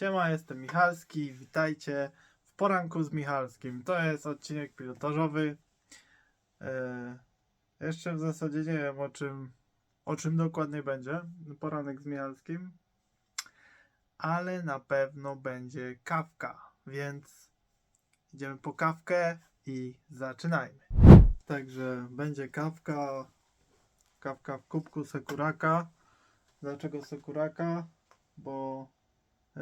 Siema, jestem Michalski, witajcie w poranku z Michalskim. To jest odcinek pilotażowy. E, jeszcze w zasadzie nie wiem o czym, o czym dokładnie będzie poranek z Michalskim, ale na pewno będzie kawka, więc idziemy po kawkę i zaczynajmy. Także będzie kawka, kawka w kubku Sekuraka. Dlaczego Sekuraka? Bo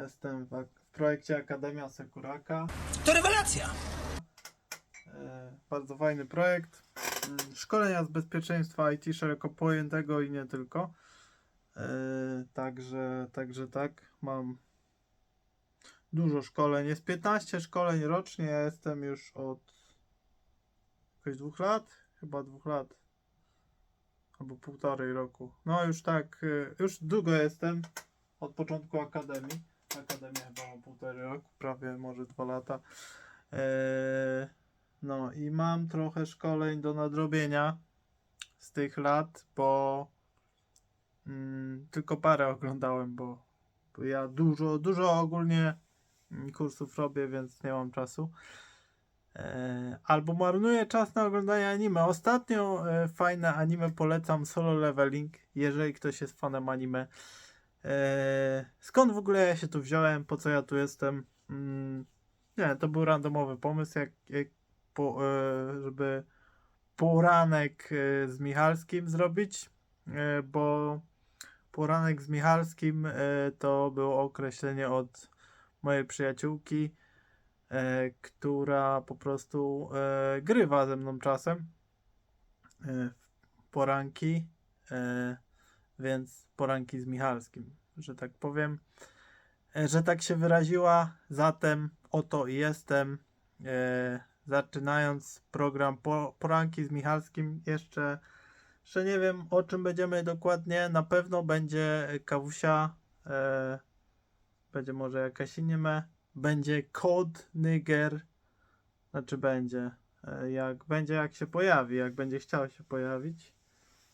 Jestem w, w projekcie Akademia Sekuraka. To rewelacja! E, bardzo fajny projekt. Mm, Szkolenia z bezpieczeństwa IT szeroko pojętego i nie tylko. E, także, także tak, mam dużo szkoleń. Jest 15 szkoleń rocznie. Ja jestem już od jakoś dwóch lat, chyba dwóch lat. Albo półtorej roku. No już tak, e, już długo jestem. Od początku Akademii. Akademia chyba ma półtorej roku, prawie może dwa lata. Eee, no i mam trochę szkoleń do nadrobienia z tych lat, bo mm, tylko parę oglądałem, bo, bo ja dużo, dużo ogólnie mm, kursów robię, więc nie mam czasu. Eee, albo marnuję czas na oglądanie anime. Ostatnio e, fajne anime polecam Solo Leveling, jeżeli ktoś jest fanem anime. Eee, skąd w ogóle ja się tu wziąłem? Po co ja tu jestem? Mm, nie, to był randomowy pomysł, jak, jak po, e, żeby poranek e, z Michalskim zrobić, e, bo poranek z Michalskim e, to było określenie od mojej przyjaciółki, e, która po prostu e, grywa ze mną czasem e, w poranki. Więc poranki z Michalskim, że tak powiem, e, że tak się wyraziła. Zatem oto i jestem. E, zaczynając program po, poranki z Michalskim, jeszcze, jeszcze nie wiem o czym będziemy dokładnie. Na pewno będzie kawusia, e, będzie może jakaś anime, będzie kod Niger, znaczy będzie. E, jak będzie, jak się pojawi, jak będzie chciał się pojawić.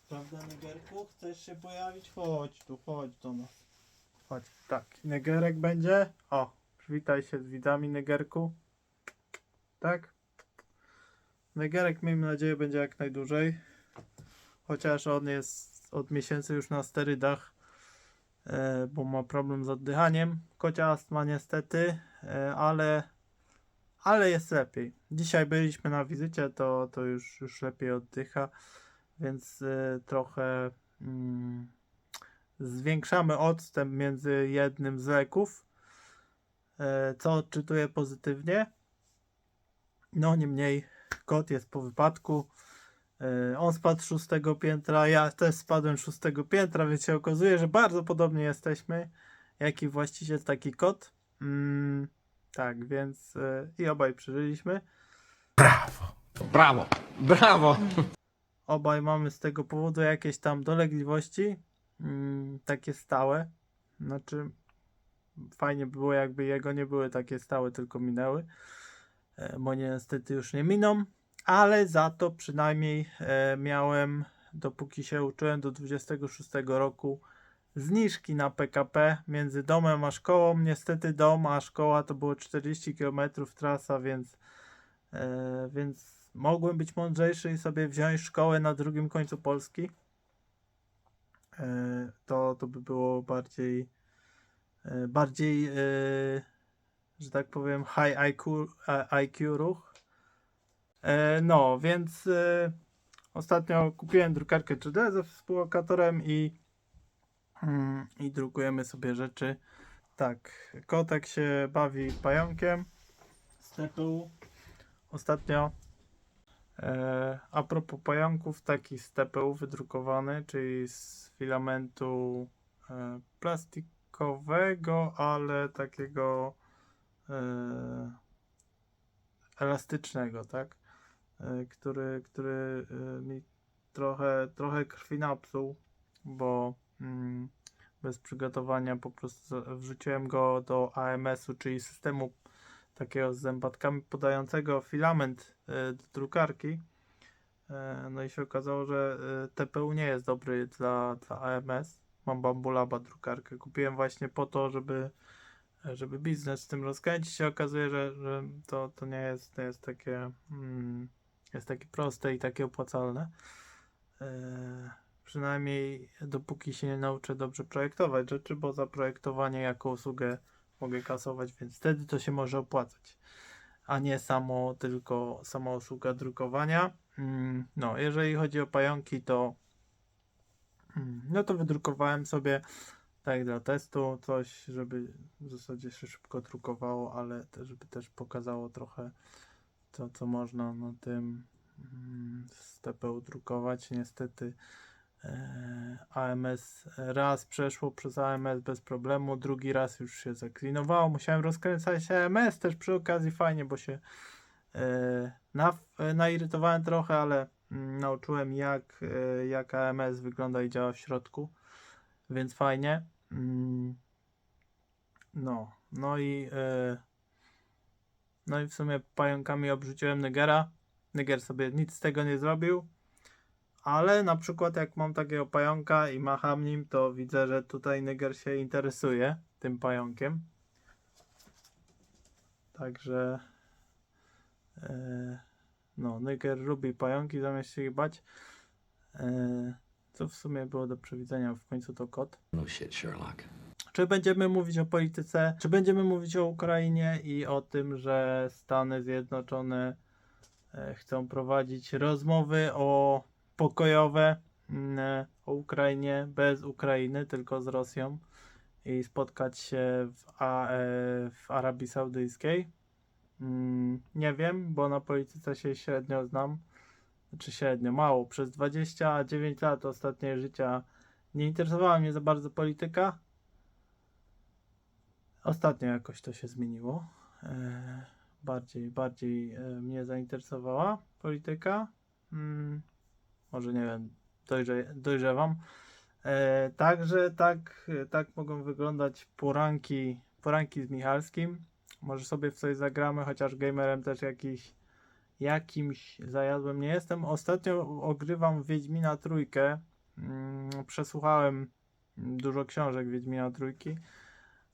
Prawda, Negerku? Chcesz się pojawić? Chodź tu, chodź do nas. Chodź, tak. Negerek będzie. O, przywitaj się z widzami, Negerku. Tak? Negerek, miejmy nadzieję, będzie jak najdłużej. Chociaż on jest od miesięcy już na sterydach, e, bo ma problem z oddychaniem. Kocia astma niestety, e, ale, ale jest lepiej. Dzisiaj byliśmy na wizycie, to, to już, już lepiej oddycha więc y, trochę mm, zwiększamy odstęp między jednym z leków, e, co odczytuję pozytywnie. No niemniej kot jest po wypadku. E, on spadł z szóstego piętra, ja też spadłem z szóstego piętra, więc się okazuje, że bardzo podobnie jesteśmy, jak i właściciel taki kot. Mm, tak, więc e, i obaj przeżyliśmy. Brawo! Brawo! Brawo! Obaj mamy z tego powodu jakieś tam dolegliwości, mm, takie stałe. Znaczy, fajnie by było, jakby jego nie były takie stałe, tylko minęły. E, Moje niestety już nie miną, ale za to przynajmniej e, miałem, dopóki się uczyłem do 26 roku, zniżki na PKP między domem a szkołą. Niestety dom a szkoła to było 40 km trasa, więc, e, więc mogłem być mądrzejszy i sobie wziąć szkołę na drugim końcu Polski. E, to, to by było bardziej e, bardziej, e, że tak powiem, high IQ, IQ ruch. No, więc ostatnio kupiłem drukarkę 3D ze współlokatorem i, mm, i drukujemy sobie rzeczy. Tak, kotek się bawi pająkiem z TPU. Ostatnio a propos pająków, taki z TPU wydrukowany, czyli z filamentu e, plastikowego, ale takiego e, elastycznego, tak? E, który, który e, mi trochę, trochę krwi napsuł, bo mm, bez przygotowania po prostu wrzuciłem go do AMS-u, czyli systemu takiego z zębatkami podającego filament e, do drukarki. E, No i się okazało, że e, TPU nie jest dobry dla, dla AMS. Mam Bambulaba drukarkę. Kupiłem właśnie po to, żeby żeby biznes z tym rozkręcić, się okazuje, że, że to, to nie jest, nie jest takie mm, jest takie proste i takie opłacalne. Przynajmniej dopóki się nie nauczę dobrze projektować rzeczy, bo za projektowanie jako usługę mogę kasować, więc wtedy to się może opłacać, a nie samo tylko sama usługa drukowania. Mm, No, jeżeli chodzi o pająki, to mm, no to wydrukowałem sobie tak dla testu coś, żeby w zasadzie się szybko drukowało, ale żeby też pokazało trochę to, co można na tym mm, z TPU drukować. Niestety AMS raz przeszło przez AMS bez problemu, drugi raz już się zaklinowało. Musiałem rozkręcać AMS też przy okazji fajnie, bo się e, na, e, nairytowałem trochę, ale mm, nauczyłem jak, e, jak AMS wygląda i działa w środku, więc fajnie. Mm, No, no i e, no i w sumie pająkami obrzuciłem Nygera. Nyger sobie nic z tego nie zrobił. Ale na przykład jak mam takiego pająka i macham nim, to widzę, że tutaj Nyger się interesuje tym pająkiem. Także e, no, Nyger lubi pająki zamiast się ich bać. E, co w sumie było do przewidzenia, w końcu to kot. No shit, Sherlock. Czy będziemy mówić o polityce, czy będziemy mówić o Ukrainie i o tym, że Stany Zjednoczone e, chcą prowadzić rozmowy o pokojowe mm, o Ukrainie bez Ukrainy, tylko z Rosją i spotkać się w, A, e, w Arabii Saudyjskiej? Mm, Nie wiem, bo na polityce się średnio znam. Znaczy średnio, mało. Przez 29 lat ostatnie życia nie interesowała mnie za bardzo polityka. Ostatnio jakoś to się zmieniło. E, bardziej, bardziej e, mnie zainteresowała polityka. Może nie wiem, dojrze, dojrzewam. E, także tak, tak mogą wyglądać poranki, poranki z Michalskim. Może sobie w coś zagramy, chociaż gamerem też jakiś, jakimś zajadłem nie jestem. Ostatnio ogrywam Wiedźmina trójkę. Mm, przesłuchałem dużo książek Wiedźmina trójki.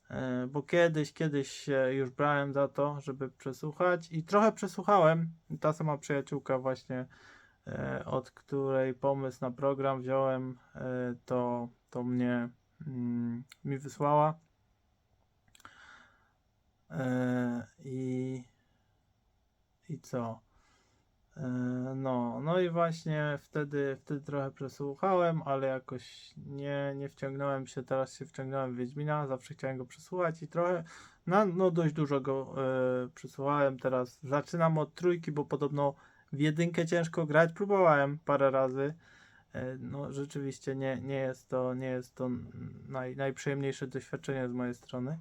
E, bo kiedyś, kiedyś się już brałem za to, żeby przesłuchać i trochę przesłuchałem. Ta sama przyjaciółka właśnie, od której pomysł na program wziąłem, e, to, to mnie mm, mi wysłała. E, I i co? E, No, no i właśnie wtedy, wtedy trochę przesłuchałem, ale jakoś nie, nie wciągnąłem się, teraz się wciągnąłem w Wiedźmina, zawsze chciałem go przesłuchać i trochę, no, no dość dużo go e, przesłuchałem, teraz zaczynam od trójki, bo podobno w jedynkę ciężko grać, próbowałem parę razy, e, no rzeczywiście nie, nie jest to, nie jest to naj, najprzyjemniejsze doświadczenie z mojej strony.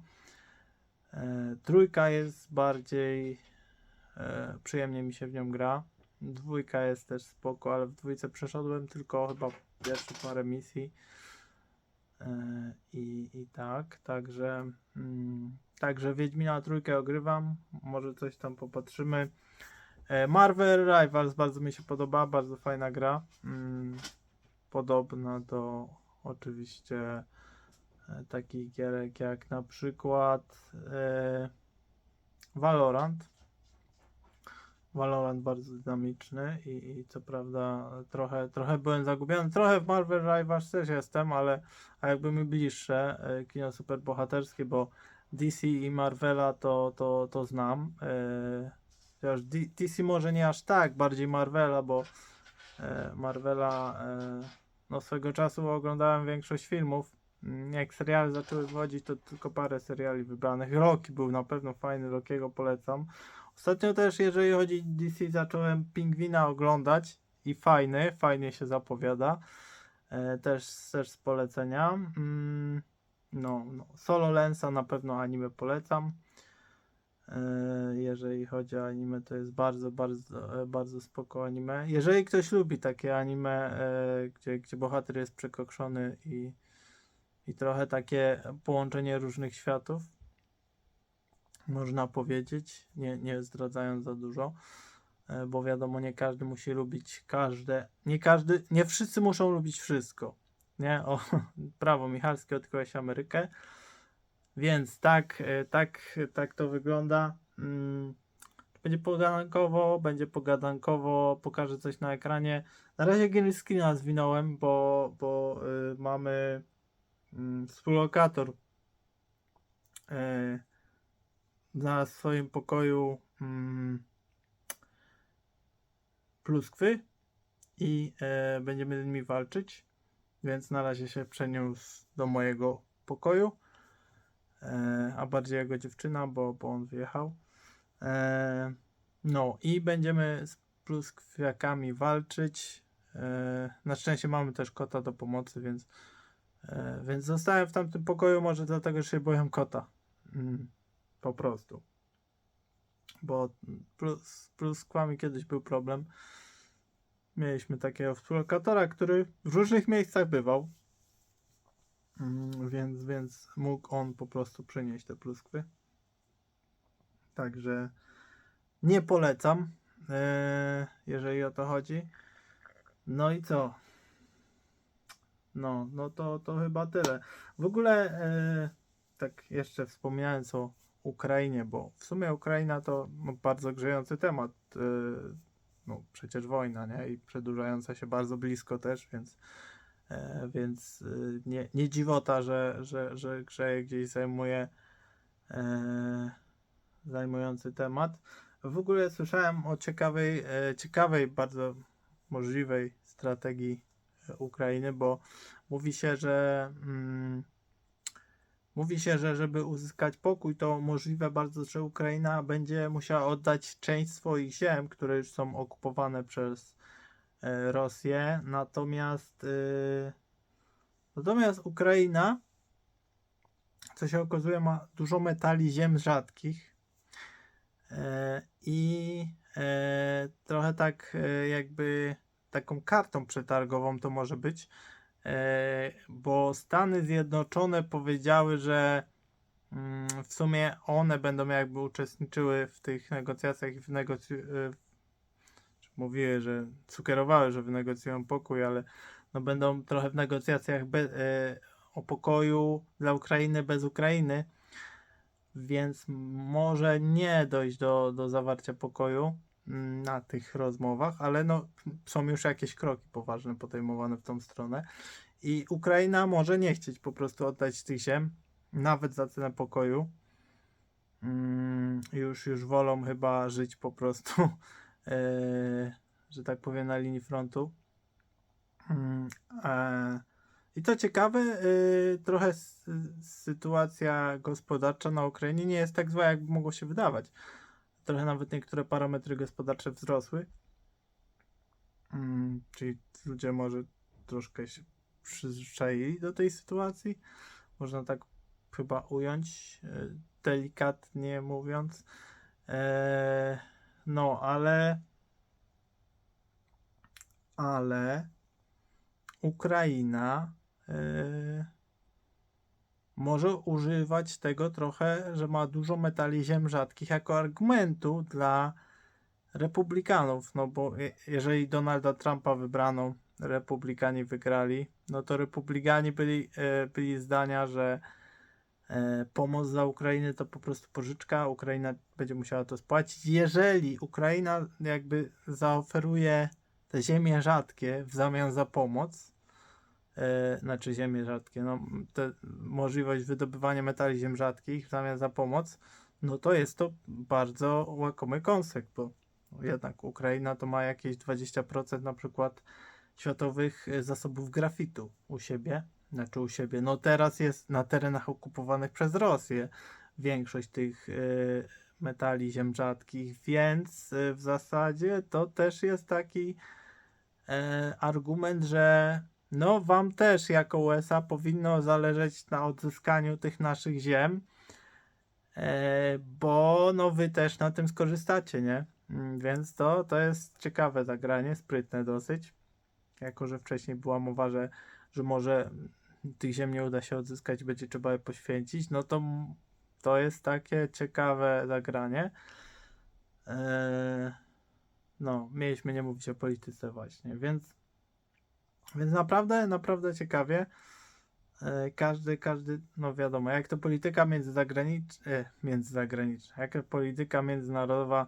E, trójka jest bardziej e, przyjemnie mi się w nią gra. Dwójka jest też spoko, ale w dwójce przeszedłem tylko chyba pierwsze parę misji. E, I, I tak, także mm, także Wiedźmina trójkę ogrywam, może coś tam popatrzymy. E, Marvel Rivals bardzo mi się podoba, bardzo fajna gra. Mm, podobna do oczywiście e, takich gierek jak na przykład e, Valorant. Valorant bardzo dynamiczny i, i co prawda trochę, trochę byłem zagubiony. Trochę w Marvel Rivals też jestem, ale a jakby mi bliższe kino superbohaterskie, bo DC i Marvela to, to, to znam. Chociaż DC może nie aż tak, bardziej Marvela, bo e, Marvela e, no swego czasu oglądałem większość filmów. Mm, Jak seriale zaczęły wychodzić, to tylko parę seriali wybranych. Rocky był na pewno fajny, Rockiego polecam. Ostatnio też, jeżeli chodzi o DC, zacząłem Pingwina oglądać i fajny, fajnie się zapowiada. E, też, też z polecenia. Mm, no, no, Solo Lensa na pewno anime polecam. E, jeżeli chodzi o anime, to jest bardzo, bardzo, e, bardzo spoko anime. Jeżeli ktoś lubi takie anime, e, gdzie, gdzie bohater jest przekokszony i, i trochę takie połączenie różnych światów, można powiedzieć, nie, nie zdradzając za dużo, bo wiadomo, nie każdy musi lubić każde, nie każdy, nie wszyscy muszą lubić wszystko, nie, o, prawo Michalskie odkryłeś Amerykę, Więc tak, e, tak, tak to wygląda. Mm, Będzie pogadankowo, będzie pogadankowo, pokażę coś na ekranie. Na razie green screena zwinąłem, bo, bo y, mamy mm, współlokator y, na swoim pokoju mm, pluskwy i e, będziemy z nimi walczyć. Więc na razie się przeniósł do mojego pokoju, e, a bardziej jego dziewczyna, bo, bo on wyjechał. E, no i będziemy z pluskwiakami walczyć. E, na szczęście mamy też kota do pomocy, więc, e, więc zostałem w tamtym pokoju może dlatego, że się boję kota. Mm, po prostu. Bo plus, pluskwami kiedyś był problem. Mieliśmy takiego współlokatora, który w różnych miejscach bywał. Mm, Więc, więc mógł on po prostu przynieść te pluskwy. Także nie polecam, e, jeżeli o to chodzi. No i co? No, no to, to chyba tyle. W ogóle, e, tak jeszcze wspomniałem o Ukrainie, bo w sumie Ukraina to no, bardzo grzejący temat. e, No, przecież wojna, nie? I przedłużająca się bardzo blisko też, więc, więc e, nie, nie dziwota, że, że, że grzeje gdzieś zajmuje e, zajmujący temat. W ogóle słyszałem o ciekawej, e, ciekawej, bardzo możliwej strategii e, Ukrainy, bo mówi się, że mm, mówi się, że żeby uzyskać pokój, to możliwe bardzo, że Ukraina będzie musiała oddać część swoich ziem, które już są okupowane przez e, Rosję. Natomiast e, natomiast Ukraina, co się okazuje, ma dużo metali ziem rzadkich. E, I e, trochę tak e, jakby taką kartą przetargową to może być, e, bo Stany Zjednoczone powiedziały, że mm, w sumie one będą jakby uczestniczyły w tych negocjacjach i w e, czy mówiły, że sugerowały, że wynegocjują pokój, ale no będą trochę w negocjacjach be, e, o pokoju dla Ukrainy bez Ukrainy więc może nie dojść do, do zawarcia pokoju mm, na tych rozmowach, ale no, są już jakieś kroki poważne podejmowane w tą stronę i Ukraina może nie chcieć po prostu oddać tych ziem, nawet za cenę pokoju. Mm, już, już wolą chyba żyć po prostu, że tak powiem, na linii frontu. Mm, e, i to ciekawe, y, trochę sytuacja gospodarcza na Ukrainie nie jest tak zła, jak mogło się wydawać. Trochę nawet niektóre parametry gospodarcze wzrosły. Mm, czyli ludzie może troszkę się przyzwyczaili do tej sytuacji. Można tak chyba ująć, y, delikatnie mówiąc. E, no, ale. Ale. Ukraina yy, może używać tego trochę, że ma dużo metali ziem rzadkich jako argumentu dla republikanów, no bo je- jeżeli Donalda Trumpa wybrano, republikanie wygrali, no to republikanie byli, yy, byli zdania, że pomoc dla Ukrainy to po prostu pożyczka, Ukraina będzie musiała to spłacić. Jeżeli Ukraina jakby zaoferuje te ziemie rzadkie w zamian za pomoc, e, znaczy ziemie rzadkie, no te, możliwość wydobywania metali ziem rzadkich w zamian za pomoc, no to jest to bardzo łakomy kąsek, bo jednak Ukraina to ma jakieś 20% na przykład światowych e, zasobów grafitu u siebie, znaczy u siebie, no teraz jest na terenach okupowanych przez Rosję większość tych e, metali ziem rzadkich, więc e, w zasadzie to też jest taki e, argument, że no wam też jako USA powinno zależeć na odzyskaniu tych naszych ziem, bo no wy też na tym skorzystacie, nie? Mm, Więc to, to jest ciekawe zagranie, sprytne dosyć. Jako, że wcześniej była mowa, że, że może tych ziem nie uda się odzyskać, będzie trzeba je poświęcić, no to to jest takie ciekawe zagranie. E, no, mieliśmy nie mówić o polityce właśnie, więc więc naprawdę, naprawdę ciekawie. E, Każdy, każdy, no wiadomo, jak to polityka międzyzagraniczna, e, międzyzagraniczna, jak polityka międzynarodowa,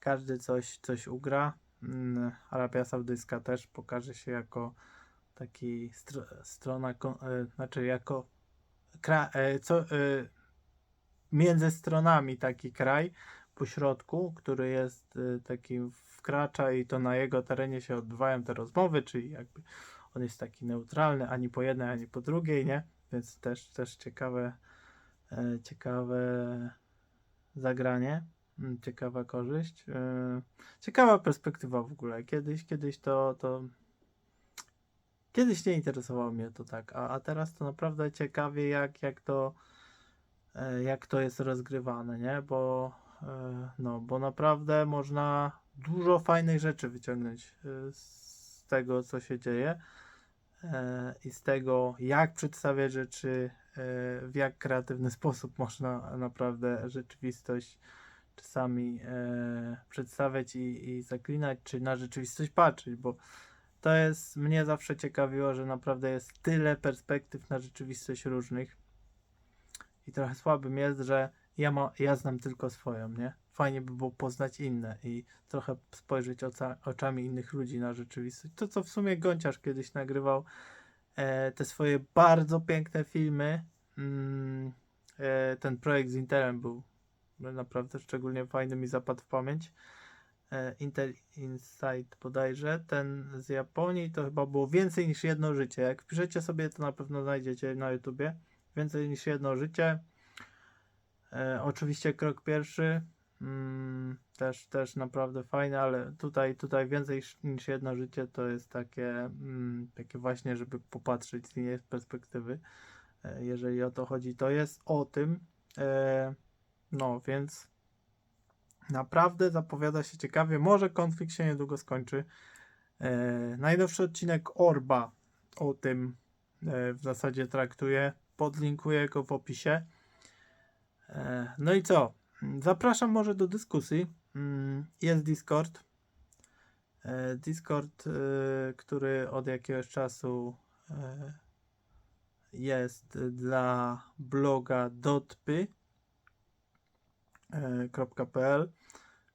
każdy coś, coś ugra. Mm, Arabia Saudyjska też pokaże się jako taki str- strona, e, znaczy jako kra- e, co, e, między stronami taki kraj po środku, który jest e, taki wkracza i to na jego terenie się odbywają te rozmowy, czyli jakby on jest taki neutralny ani po jednej, ani po drugiej, nie? Więc też, też ciekawe, ciekawe zagranie, mm, ciekawa korzyść, ciekawa perspektywa w ogóle. Kiedyś, kiedyś to, to kiedyś nie interesowało mnie to tak, a, a teraz to naprawdę ciekawie jak, jak to e, jak to jest rozgrywane, nie? Bo e, no, bo naprawdę można dużo fajnych rzeczy wyciągnąć e, z tego, co się dzieje i z tego, jak przedstawiać rzeczy, w jak kreatywny sposób można naprawdę rzeczywistość czasami przedstawiać i, i zaklinać, czy na rzeczywistość patrzeć, bo to jest, mnie zawsze ciekawiło, że naprawdę jest tyle perspektyw na rzeczywistość różnych i trochę słabym jest, że ja, ma, ja znam tylko swoją, nie? Fajnie by było poznać inne i trochę spojrzeć oca, oczami innych ludzi na rzeczywistość. To, co w sumie Gonciarz kiedyś nagrywał, e, te swoje bardzo piękne filmy. Mm, e, ten projekt z Intelem był naprawdę szczególnie fajny, mi zapadł w pamięć. E, Intel Insight bodajże, ten z Japonii, to chyba było więcej niż jedno życie. Jak wpiszecie sobie, to na pewno znajdziecie na YouTubie. Więcej niż jedno życie. E, oczywiście krok pierwszy. Mm, też, też naprawdę fajne, ale tutaj, tutaj więcej niż- jedno życie to jest takie, mm, takie właśnie, żeby popatrzeć z innej perspektywy. E, jeżeli o to chodzi, to jest o tym. E, no, więc naprawdę zapowiada się ciekawie. Może konflikt się niedługo skończy. E, najnowszy odcinek Orba o tym e, w zasadzie traktuje. Podlinkuję go w opisie. E, no i co? Zapraszam może do dyskusji. Mm, Jest Discord. E, Discord, e, który od jakiegoś czasu e, jest dla bloga dotpy e,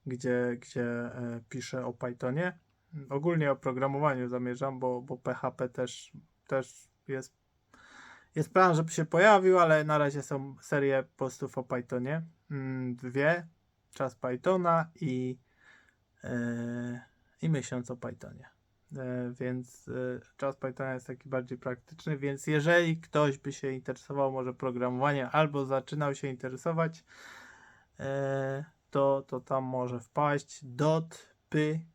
gdzie, gdzie e, piszę o Pythonie. Ogólnie o programowaniu zamierzam, bo, bo PHP też, też jest, jest plan, żeby się pojawił, ale na razie są serie postów o Pythonie. Mm, Dwie. Czas Pythona i, e, i miesiąc o Pythonie. E, więc czas Pythona jest taki bardziej praktyczny, więc jeżeli ktoś by się interesował może programowaniem albo zaczynał się interesować, to, to tam może wpaść dotpy.pl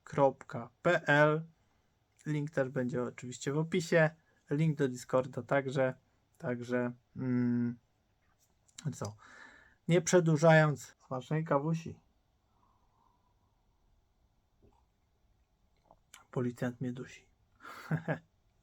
Link też będzie oczywiście w opisie. Link do Discorda także. Także mm, co? Nie przedłużając, smacznej kawusi. Policjant mnie dusi.